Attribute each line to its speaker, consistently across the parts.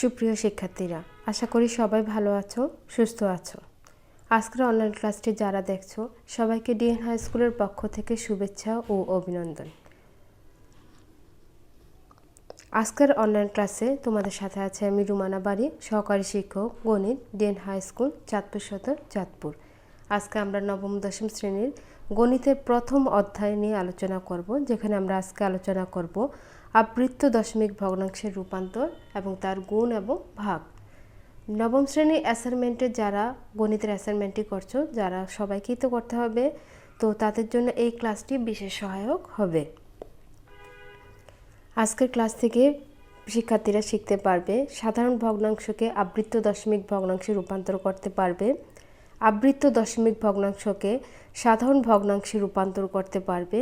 Speaker 1: সুপ্রিয় শিক্ষার্থীরা, আশা করি সবাই ভালো আছো, সুস্থ আছো। আজকের অনলাইন ক্লাসটি যারা দেখছ, সবাইকে ডিএন হাই স্কুলের পক্ষ থেকে শুভেচ্ছা ও অভিনন্দন। আজকের অনলাইন ক্লাসে তোমাদের সাথে আছে আমি রুমানা বাড়ি সহকারী শিক্ষক, গণিত ডিএন হাই স্কুল চাঁদপুর সদর, চাঁদপুর। আজকে আমরা নবম, দশম শ্রেণির গণিতের প্রথম অধ্যায় নিয়ে আলোচনা করব, যেখানে আমরা আজকে আলোচনা করব আবৃত্ত দশমিক ভগ্নাংশের রূপান্তর এবং তার গুণ এবং ভাগ। নবম শ্রেণির অ্যাসাইনমেন্টে যারা গণিতের অ্যাসাইনমেন্টটি করছ, যারা সবাইকেই তো করতে হবে, তো তাদের জন্য এই ক্লাসটি বিশেষ সহায়ক হবে। আজকের ক্লাস থেকে শিক্ষার্থীরা শিখতে পারবে, সাধারণ ভগ্নাংশকে আবৃত্ত দশমিক ভগ্নাংশে রূপান্তর করতে পারবে, আবৃত্ত দশমিক ভগ্নাংশকে সাধারণ ভগ্নাংশে রূপান্তর করতে পারবে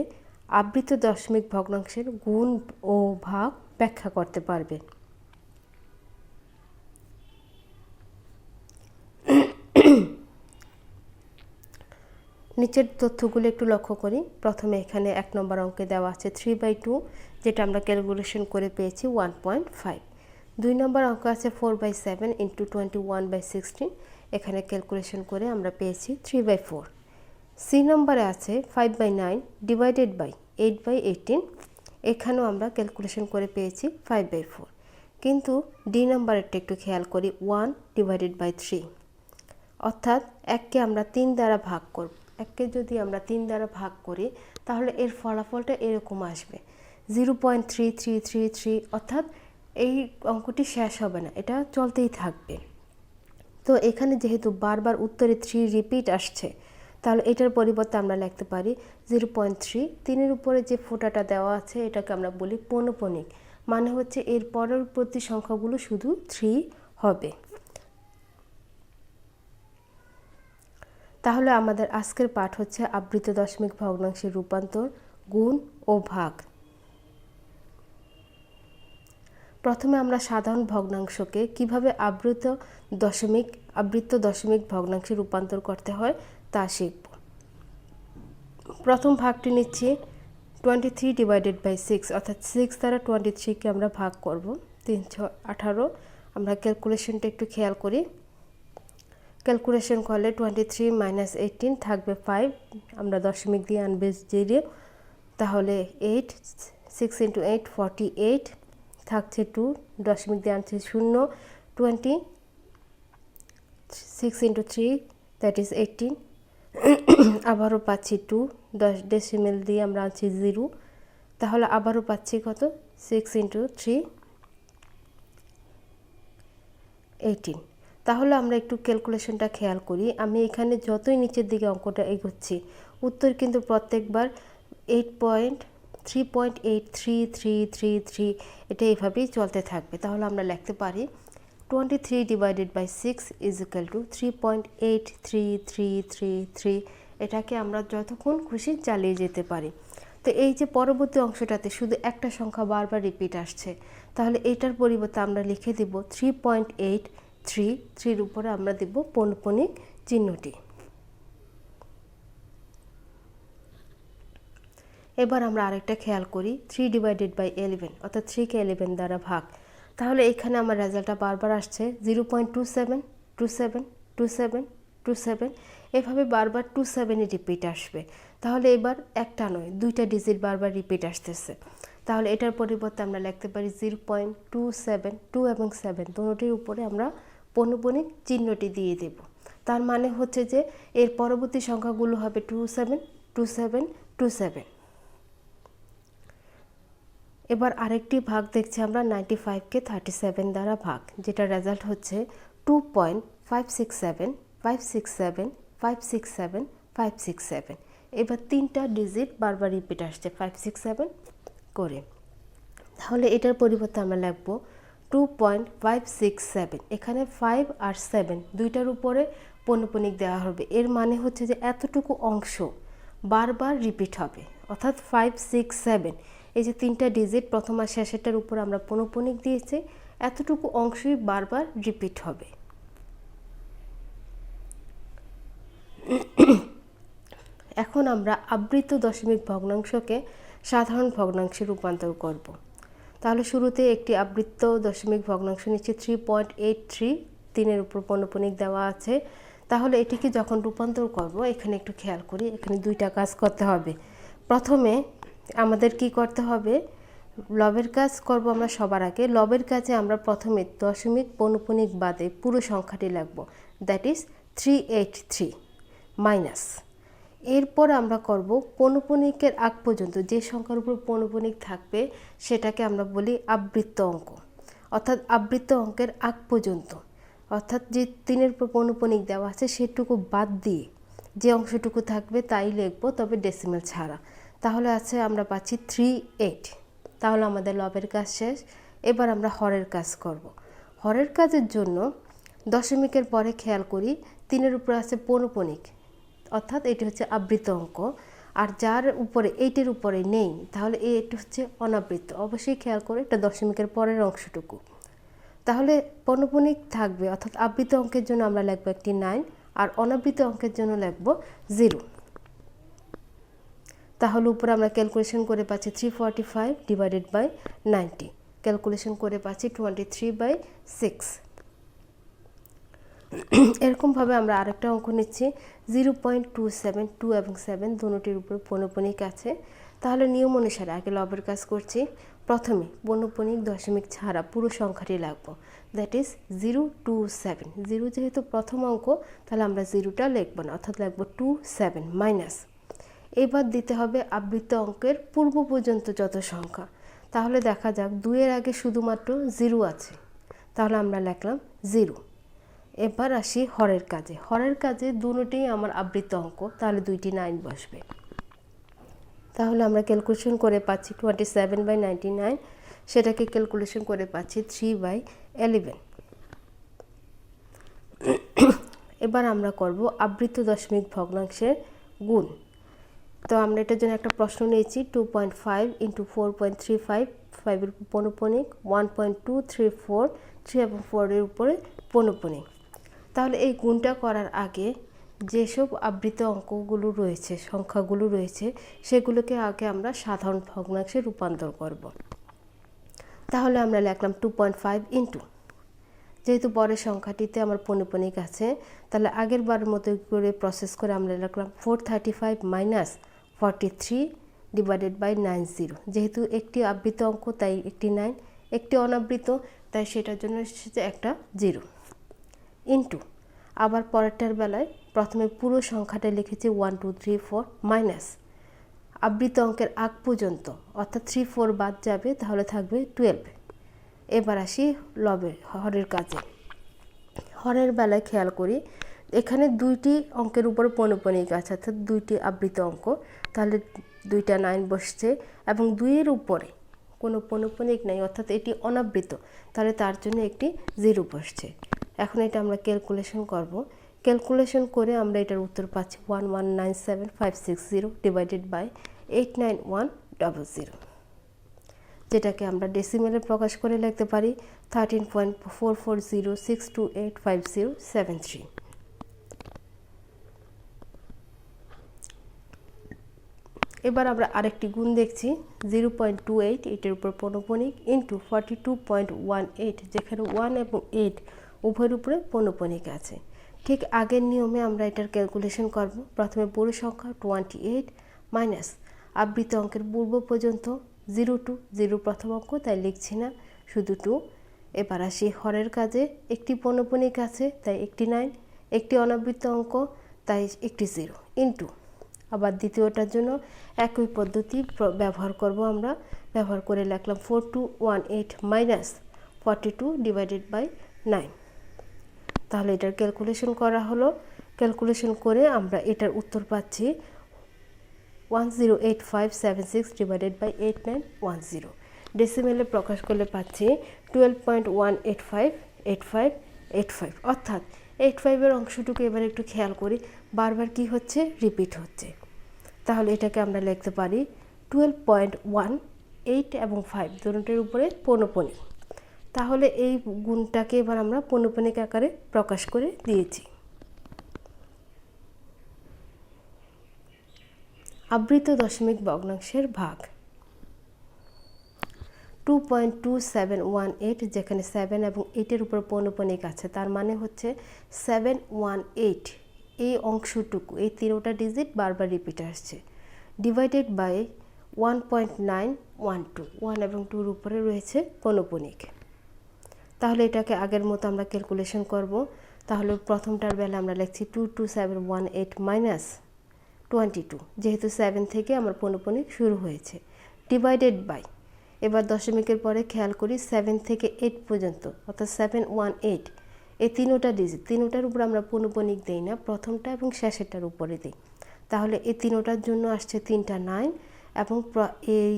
Speaker 1: আবৃত্ত দশমিক ভগ্নাংশের গুণ ও ভাগ ব্যাখ্যা করতে পারবে। নিচের তথ্যগুলো একটু লক্ষ্য করি। প্রথমে এখানে এক নম্বর অঙ্কে দেওয়া আছে থ্রি বাই টু যেটা আমরা ক্যালকুলেশন করে পেয়েছি ওয়ান পয়েন্ট ফাইভ দুই নম্বর অঙ্ক আছে four by seven into twenty one by sixteen এখানে ক্যালকুলেশন করে আমরা পেয়েছি থ্রি বাই ফোর সি নম্বরে আছে five by nine divided by eight by eighteen এখানেও আমরা ক্যালকুলেশন করে পেয়েছি ফাইভ বাই ফোর কিন্তু ডি নাম্বারেরটা একটু খেয়াল করি ওয়ান ডিভাইডেড বাই থ্রি অর্থাৎ এককে আমরা তিন দ্বারা ভাগ করব। এককে যদি আমরা তিন দ্বারা ভাগ করি, তাহলে এর ফলাফলটা এরকম আসবে। Zero point three three three three অর্থাৎ এই অঙ্কটি শেষ হবে না, এটা চলতেই থাকবে। তো এখানে যেহেতু বারবার উত্তরে থ্রি রিপিট আসছে তাহলে এটার পরিবর্তে আমরা লিখতে পারি জিরো পয়েন্ট থ্রি। তিনের উপরে যে ফোটাটা দেওয়া আছে, এটাকে আমরা বলি পৌনপণিক মানে হচ্ছে এর পরবর্তী সংখ্যাগুলো শুধু থ্রি হবে। তাহলে আমাদের আজকের পাঠ হচ্ছে আবৃত দশমিক ভগ্নাংশের রূপান্তর, গুণ ও ভাগ। প্রথমে আমরা সাধারণ ভগ্নাংশকে কীভাবে আবৃত দশমিক, আবৃত্ত দশমিক ভগ্নাংশে রূপান্তর করতে হয় তা শিখব। প্রথম ভাগটি নিচ্ছি twenty three divided by six অর্থাৎ সিক্স দ্বারা টোয়েন্টি থ্রিকে আমরা ভাগ করব। তিনশো আঠারো, আমরা ক্যালকুলেশনটা একটু খেয়াল করি। ক্যালকুলেশন করলে টোয়েন্টি থ্রি মাইনাস এইটিন থাকবে ফাইভ আমরা দশমিক দিয়ে আনবে জিরো তাহলে eight six into eight forty eight থাকছে টু দশমিক দিয়ে আনছে শূন্য twenty six into three that is eighteen আবারও পাচ্ছি টু দশ ডেসিমেল দিয়ে আমরা আনছি জিরো তাহলে আবারও পাচ্ছি কত? সিক্স ইন্টু থ্রি এইটিন তাহলে আমরা একটু ক্যালকুলেশনটা খেয়াল করি। আমি এখানে যতই নিচের দিকে অঙ্কটা এগোচ্ছি, উত্তর কিন্তু প্রত্যেকবার eight point three point eight three three three three এটা এইভাবেই চলতে থাকবে। তাহলে আমরা লিখতে পারি twenty three divided by six is equal to three point eight three three three three এটাকে আমরা যতক্ষণ খুশি চালিয়ে যেতে পারি। তো এই যে পরবর্তী অংশটাতে শুধু একটা সংখ্যা বারবার রিপিট আসছে, তাহলে এটার পরিবর্তে আমরা লিখে দিব থ্রি পয়েন্ট এইট থ্রি থ্রির উপরে আমরা দেব পৌনপণিক চিহ্নটি। এবার আমরা আরেকটা খেয়াল করি থ্রি ডিভাইডেড বাই এলেভেন অর্থাৎ থ্রিকে এলেভেন দ্বারা ভাগ। তাহলে এখানে আমার রেজাল্টটা বারবার আসছে zero point two seven two seven two seven two seven এভাবে বারবার টু সেভেনে রিপিট আসবে। তাহলে এবার একটা নয়, দুইটা ডিজিট বারবার রিপিট আসতেছে। তাহলে এটার পরিবর্তে আমরা লিখতে পারি zero point two seven two এবং সেভেন দুটোটির উপরে আমরা পৌনপণিক চিহ্নটি দিয়ে দেব। তার মানে হচ্ছে যে এর পরবর্তী সংখ্যাগুলো হবে two seven two seven two seven এবার আরেকটি ভাগ দেখছি আমরা নাইনটি ফাইভকে থার্টি সেভেন দ্বারা ভাগ যেটা রেজাল্ট হচ্ছে two point five six seven five six seven five six seven five six seven এবার তিনটা ডিজিট বারবার রিপিট আসছে ফাইভ সিক্স সেভেন করে। তাহলে এটার পরিবর্তে আমরা লিখব two point five six seven এখানে ফাইভ আর সেভেন দুইটার উপরে পৌনপণিক দেওয়া হবে। এর মানে হচ্ছে যে এতটুকু অংশ বারবার রিপিট হবে। অর্থাৎ ফাইভ সিক্স সেভেন এই যে তিনটা ডিজিট প্রথম আর শেষেরটার উপর আমরা পৌনপণিক দিয়েছি, এতটুকু অংশই বারবার রিপিট হবে। এখন আমরা আবৃত দশমিক ভগ্নাংশকে সাধারণ ভগ্নাংশে রূপান্তর করব। তাহলে শুরুতে একটি আবৃত্ত দশমিক ভগ্নাংশ নিচ্ছে থ্রি পয়েন্ট এইট থ্রি তিনের উপর পণ্যপণিক দেওয়া আছে। তাহলে এটিকে যখন রূপান্তর করব, এখানে একটু খেয়াল করি, এখানে দুইটা কাজ করতে হবে। প্রথমে আমাদের কি করতে হবে? লবের কাজ করব আমরা সবার আগে। লবের কাজে আমরা প্রথমে দশমিক পৌনপুনিক বাদে পুরো সংখ্যাটি লিখব। That is three eight three minus এরপর আমরা করব পৌনপুনিকের আগ পর্যন্ত যে সংখ্যার উপর পৌনপুনিক থাকবে সেটাকে আমরা বলি আবৃত্ত অঙ্ক। অর্থাৎ আবৃত্ত অঙ্কের আগ পর্যন্ত। অর্থাৎ যে তিনের উপর পৌনপুনিক দেওয়া আছে সেটুকু বাদ দিয়ে যে অংশটুকু থাকবে তাই লিখব, তবে ডেসিমেল ছাড়া। তাহলে আছে আমরা পাচ্ছি থ্রি এইট তাহলে আমাদের লবের কাজ শেষ। এবার আমরা হরের কাজ করব। হরের কাজের জন্য দশমিকের পরে খেয়াল করি, তিনের উপরে আছে পৌনপণিক অর্থাৎ এটি হচ্ছে আবৃত অঙ্ক। আর যার উপরে এইটের উপরে নেই, তাহলে এটি হচ্ছে অনাবৃত্ত অবশ্যই খেয়াল করে এটা দশমিকের পরের অংশটুকু। তাহলে পৌনপণিক থাকবে, অর্থাৎ আবৃত অঙ্কের জন্য আমরা লিখব একটি নাইন আর অনাবৃত অঙ্কের জন্য লিখব জিরো তাহলে উপরে আমরা ক্যালকুলেশন করে পাচ্ছি three forty five divided by ninety calculation করে পাচ্ছি টোয়েন্টি থ্রি বাই সিক্স এরকমভাবে আমরা আরেকটা অঙ্ক নিচ্ছি। Zero point two seven two এবং সেভেন দুটির উপরে পৌনপণিক আছে। তাহলে নিয়ম অনুসারে আগে লবের কাজ করছি। প্রথমে পৌনপণিক দশমিক ছাড়া পুরো সংখ্যাটি লাগবো। That is zero two seven zero যেহেতু প্রথম অঙ্ক, তাহলে আমরা জিরোটা লিখব না, অর্থাৎ লিখব টু সেভেন মাইনাস এবার দিতে হবে আবৃত্ত অঙ্কের পূর্ব পর্যন্ত যত সংখ্যা। তাহলে দেখা যাক দুইয়ের আগে শুধুমাত্র জিরো আছে। তাহলে আমরা লিখলাম জিরো। এবার আসি হরের কাজে। হরের কাজে দুটোই আমার আবৃত্ত অঙ্ক, তাহলে দুইটি নাইন বসবে। তাহলে আমরা ক্যালকুলেশন করে পাচ্ছি twenty seven by ninety nine সেটাকে ক্যালকুলেশন করে পাচ্ছি থ্রি বাই এলেভেন এবার আমরা করব আবৃত্ত দশমিক ভগ্নাংশের গুণ। তো আমরা এটার জন্য একটা প্রশ্ন নিয়েছি two point five into four point three five ফাইভের পৌনপণিক one point two three four three এবং ফোরের উপরে পৌনপণিক তাহলে এই গুণটা করার আগে যেসব আবৃত অঙ্কগুলো রয়েছে, সংখ্যাগুলো রয়েছে, সেগুলোকে আগে আমরা সাধারণ ভগ্নাংশে রূপান্তর করব। তাহলে আমরা লিখলাম টু পয়েন্ট ফাইভ ইন্টু যেহেতু পরের সংখ্যাটিতে আমার পৌনপণিক আছে, তাহলে আগের বারের মতো করে প্রসেস করে আমরা লিখলাম four thirty five minus forty three divided by nine zero যেহেতু একটি আবৃত অঙ্ক, তাই একটি নাইন একটি অনাবৃত, তাই সেটার জন্য এসেছে একটা জিরো ইন্টু আবার পরেরটার বেলায় প্রথমে পুরো সংখ্যাটা লিখেছি one two three four minus আবৃত অঙ্কের আগ পর্যন্ত, অর্থাৎ থ্রি ফোর বাদ যাবে, তাহলে থাকবে টুয়েলভ এবার আসি লবের হরের কাজে। হরের বেলায় খেয়াল করি এখানে দুইটি অঙ্কের উপরে পৌনপণিক আছে অর্থাৎ দুইটি আবৃত অঙ্ক। তাহলে দুইটা নাইন বসছে এবং দুইয়ের উপরে কোনো পৌনপণিক নাই, অর্থাৎ এটি অনাবৃত। তাহলে তার জন্য একটি জিরো বসছে। এখন এটা আমরা ক্যালকুলেশন করব। ক্যালকুলেশন করে আমরা এটার উত্তর পাচ্ছি one one nine seven five six zero divided by eight nine one double zero, যেটাকে আমরা ডেসিমেলে প্রকাশ করে লিখতে পারি। Thirteen point four four zero six two eight five zero seven three. এবার আমরা আরেকটি গুণ দেখছি জিরো পয়েন্ট টু এইট এটার উপর পৌনপণিক into forty two point one eight যেখানে ওয়ান এবং এইট উভয়ের উপরে পৌনপণিক আছে। ঠিক আগের নিয়মে আমরা এটার ক্যালকুলেশন করব। প্রথমে পুরো সংখ্যা টোয়েন্টি এইট মাইনাস আবৃত অঙ্কের পূর্ব পর্যন্ত জিরো টু জিরো প্রথম অঙ্ক, তাই লিখছি না, শুধু টু এবার আসি, হরের কাজে একটি পৌনপণিক আছে, তাই একটি নাইন একটি অনাবৃত অঙ্ক, তাই একটি জিরো ইন্টু আবার দ্বিতীয়টার জন্য একই পদ্ধতি ব্যবহার করব আমরা। ব্যবহার করে লিখলাম four two one eight minus forty two divided by nine তাহলে এটার ক্যালকুলেশন করা হলো। ক্যালকুলেশন করে আমরা এটার উত্তর পাচ্ছি one zero eight five seven six divided by eight nine one zero ডেসিমেলে প্রকাশ করলে পাচ্ছি twelve point one eight five eight five eight five অর্থাৎ এইট ফাইভের অংশটুকু এবার একটু খেয়াল করি। বারবার কি হচ্ছে? রিপিট হচ্ছে। তাহলে এটাকে আমরা লিখতে পারি টুয়েলভ পয়েন্ট ওয়ান এইট এবং ফাইভ দুটোর উপরে পৌনপণি তাহলে এই গুণটাকে এবার আমরা পৌনপণিক আকারে প্রকাশ করে দিয়েছি। আবৃত দশমিক ভগ্নাংশের ভাগ। Two point two seven one eight যেখানে সেভেন এবং এইটের উপর পৌনপনিক আছে, তার মানে হচ্ছে সেভেন ওয়ান এইট এই অংশটুকু, এই তিনোটা ডিজিট বারবার রিপিট আসছে divided by one point nine one two one এবং টুর উপরে রয়েছে পৌনপনিক। তাহলে এটাকে আগের মতো আমরা ক্যালকুলেশন করব। তাহলে প্রথমটার বেলা আমরা লিখছি two two seven one eight minus twenty two যেহেতু সেভেন থেকে আমার পৌনপনিক শুরু হয়েছে ডিভাইডেড বাই এবার দশমিকের পরে খেয়াল করি সেভেন থেকে এইট পর্যন্ত, অর্থাৎ সেভেন ওয়ান এইট এই তিনোটা ডিজিট তিনোটার উপর আমরা পৌনপনিক দিই না, প্রথমটা এবং শেষেরটার উপরে দিই। তাহলে এই তিনোটার জন্য আসছে তিনটা নাইন এবং এই,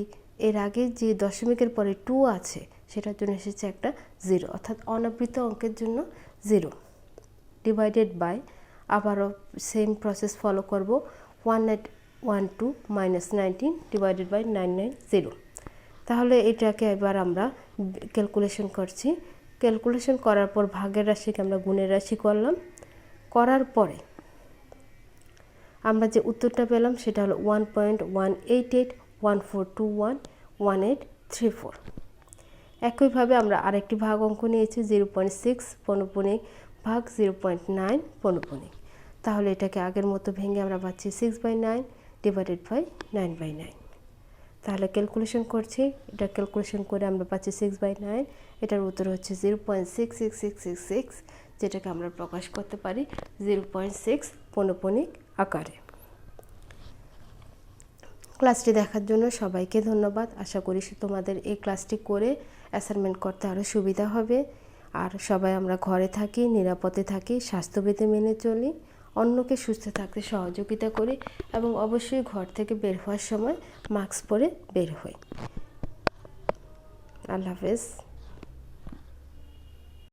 Speaker 1: এর আগে যে দশমিকের পরে টু আছে, সেটার জন্য এসেছে একটা জিরো অর্থাৎ অনাবৃত অঙ্কের জন্য জিরো ডিভাইডেড বাই আবারও সেম প্রসেস ফলো করব one nine one two minus nineteen divided by nine nine zero তাহলে এটাকে এবার আমরা ক্যালকুলেশন করছি। ক্যালকুলেশন করার পর ভাগের রাশিকে আমরা গুণের রাশি করলাম। করার পরে আমরা যে উত্তরটা পেলাম সেটা হলো one point one eight eight one four two one one eight three four একইভাবে আমরা আরেকটি ভাগ অঙ্ক নিয়েছি জিরো পয়েন্ট সিক্স পনপনিক ভাগ জিরো পয়েন্ট নাইন পনপনিক তাহলে এটাকে আগের মতো ভেঙে আমরা পাচ্ছি six by nine divided by nine by nine তাহলে ক্যালকুলেশন করছি, এটা ক্যালকুলেশন করে আমরা পাচ্ছি সিক্স বাই নাইন এটার উত্তর হচ্ছে zero point six six six six six যেটাকে আমরা প্রকাশ করতে পারি জিরো পয়েন্ট সিক্স পনপনিক আকারে। ক্লাসটি দেখার জন্য সবাইকে ধন্যবাদ। আশা করি তোমাদের এই ক্লাসটি করে অ্যাসাইনমেন্ট করতে আরও সুবিধা হবে। আর সবাই আমরা ঘরে থাকি, নিরাপদে থাকি, স্বাস্থ্যবিধি মেনে চলি। অন্যকে সুস্থ থাকতে সহযোগিতা করি এবং অবশ্যই ঘর থেকে বের হওয়ার সময় মাস্ক পরে বের হই। আল্লাহ হাফেজ।